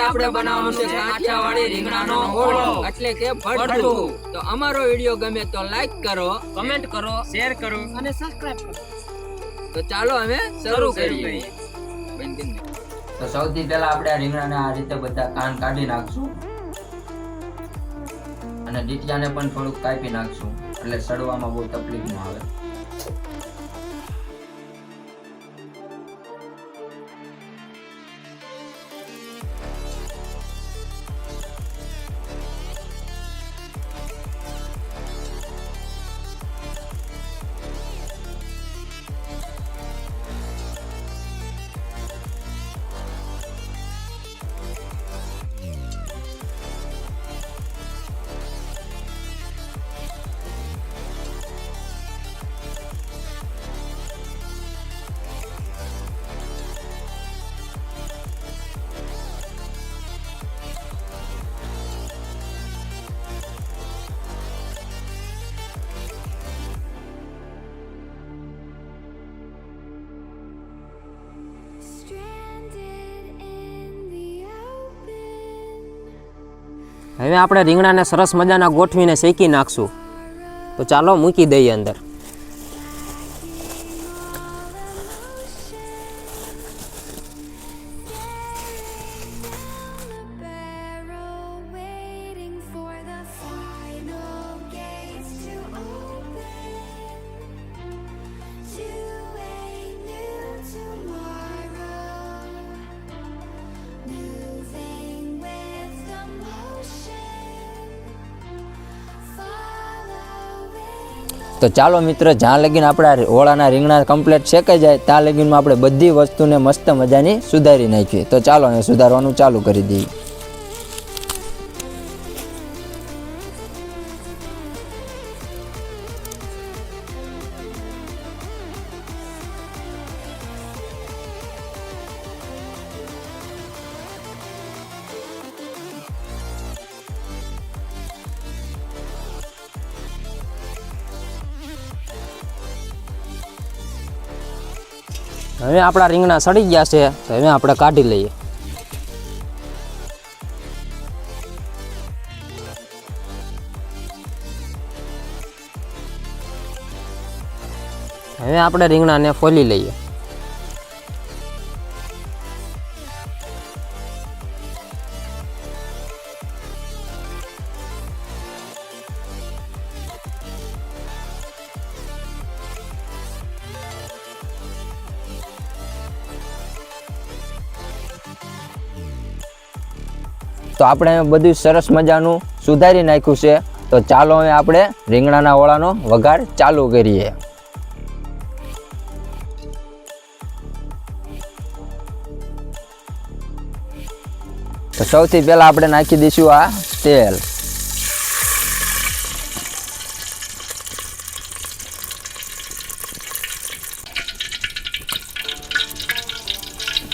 આપણે બનાવવાનું છે કાઠિયાવાડી રીંગણાનો ઓળો. એટલે કે ભડથું તો અમારો વીડિયો ગમે તો લાઈક કરો કમેન્ટ કરો શેર કરો. અને સબસ્ક્રાઇબ કરો. તો ચાલો અમે શરૂ કરીએ. તો સૌથી પહેલા આપણે આ રીંગણાને આ રીતે બધા કાન કાઢી નાખશું. અને ડીટિયાને પણ થોડુંક કાપી નાખશું. એટલે સડવામાં બહુ તકલીફ ન આવે. હવે આપણે રીંગણાને સરસ મજાના ગોઠવીને શેકી નાખશું. તો ચાલો મૂકી દઈએ અંદર. તો ચાલો મિત્ર, જ્યાં લગીને આપણા ઓળાના રીંગણા કમ્પ્લીટ શેકાઈ જાય, ત્યાં લગીનમાં આપણે બધી વસ્તુને મસ્ત મજાની સુધારી નાખીએ. તો ચાલો હવે સુધારવાનું ચાલુ કરી દઈએ. હવે આપણા રીંગણા સડી ગયા છે, તો હવે આપણે કાઢી લઈએ. હવે આપણે રીંગણાને ફોલી લઈએ. તો આપણે બધું સરસ મજાનું સુધારી નાખ્યું છે. તો ચાલો હવે આપણે રીંગણાના ઓળાનો વઘાર ચાલુ કરીએ. તો સૌથી પહેલાં આપણે નાખી દઈશું આ તેલ.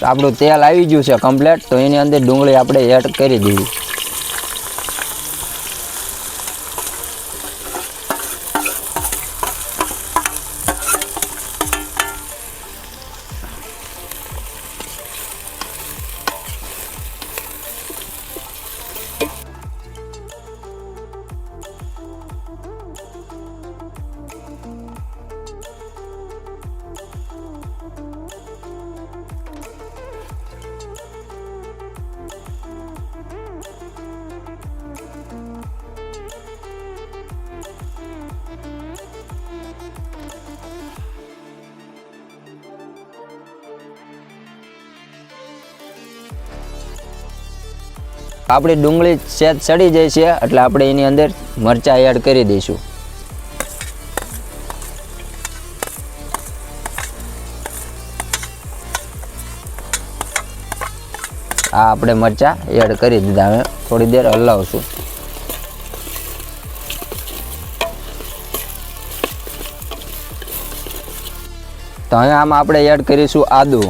આપણું તેલ આવી ગયું છે કમ્પ્લેટ તો એની અંદર ડુંગળી આપણે એડ કરી દઈએ આપણી ડુંગળી સેજ સડી જાય છે, એટલે આપણે એની અંદર મરચાં એડ કરી દઈશું. આ આપણે મરચાં એડ કરી દીધા. હવે થોડી દેર હલાવશું. તો હવે આમાં આપણે એડ કરીશું આદુ.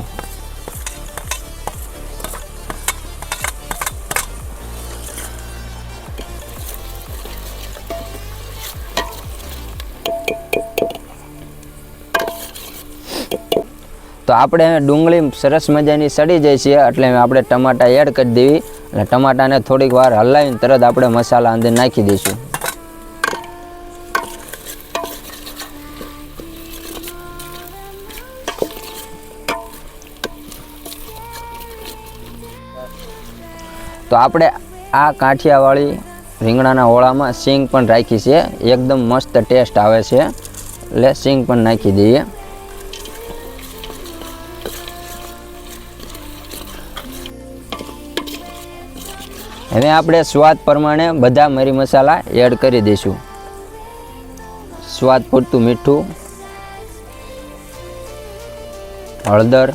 તો આપણે ડુંગળી સરસ મજાની સડી જાય છે એટલે આપણે ટમાટા એડ કરી દેવી. એટલે ટમાટાને થોડીક વાર હલાવીને તરત આપણે મસાલા અંદર નાખી દઈશું. તો આપણે આ કાઠિયાવાડી રીંગણાના ઓળામાં સિંગ પણ રાખી છે. એકદમ મસ્ત ટેસ્ટ આવે છે. એટલે સિંગ પણ નાખી દઈએ. હવે આપણે સ્વાદ પ્રમાણે બધા મરી મસાલા એડ કરી દઈશું. સ્વાદ પૂરતું મીઠું, હળદર,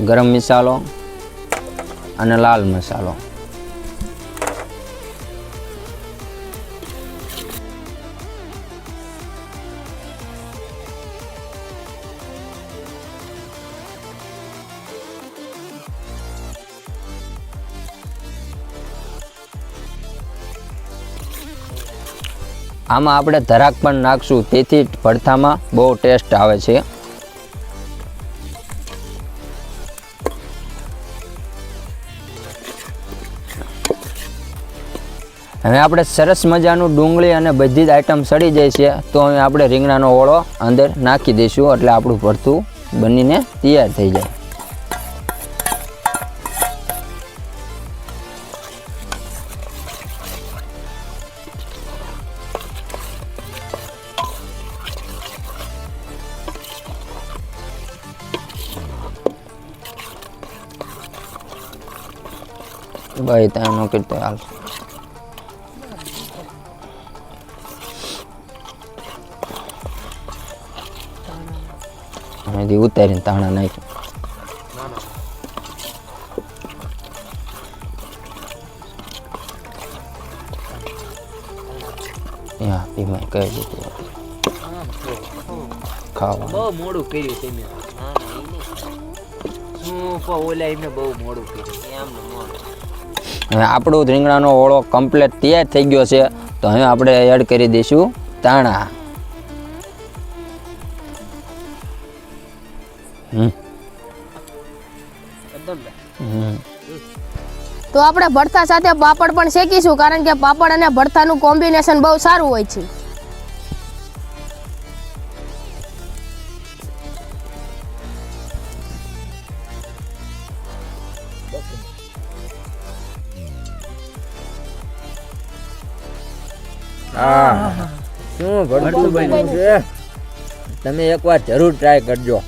ગરમ મસાલો અને લાલ મસાલો. આમાં આપણે ધરાક પણ નાખશું, તેથી ભરથામાં બહુ ટેસ્ટ આવે છે. હવે આપણે સરસ મજાનું ડુંગળી અને બધી જ આઈટમ સડી જાય છે, તો હવે આપણે રીંગણાનો ઓળો અંદર નાખી દઈશું, એટલે આપણું ભરથું બનીને તૈયાર થઈ જાય. ભાઈ ત્યાં નો કરતો હાલ અહીંથી ઉતારીને તાણા નાખી યા પીમાં કહી દીધું ખાવા બહુ મોડું કર્યું તમે શું પણ ઓલા એમને બહુ મોડું કર્યું હવે આપણો રીંગણાનો ઓળો કમ્પ્લીટ તૈયાર થઈ ગયો છે. તો હવે આપણે એડ કરી દઈશું તાણા તો આપણે ભરતા સાથે પાપડ પણ શેકીશું, કારણ કે પાપડ અને ભરતાનું કોમ્બિનેશન બહુ સારું હોય છે. શું ભરતુભાઈ છે? તમે એકવાર જરૂર ટ્રાય કરજો.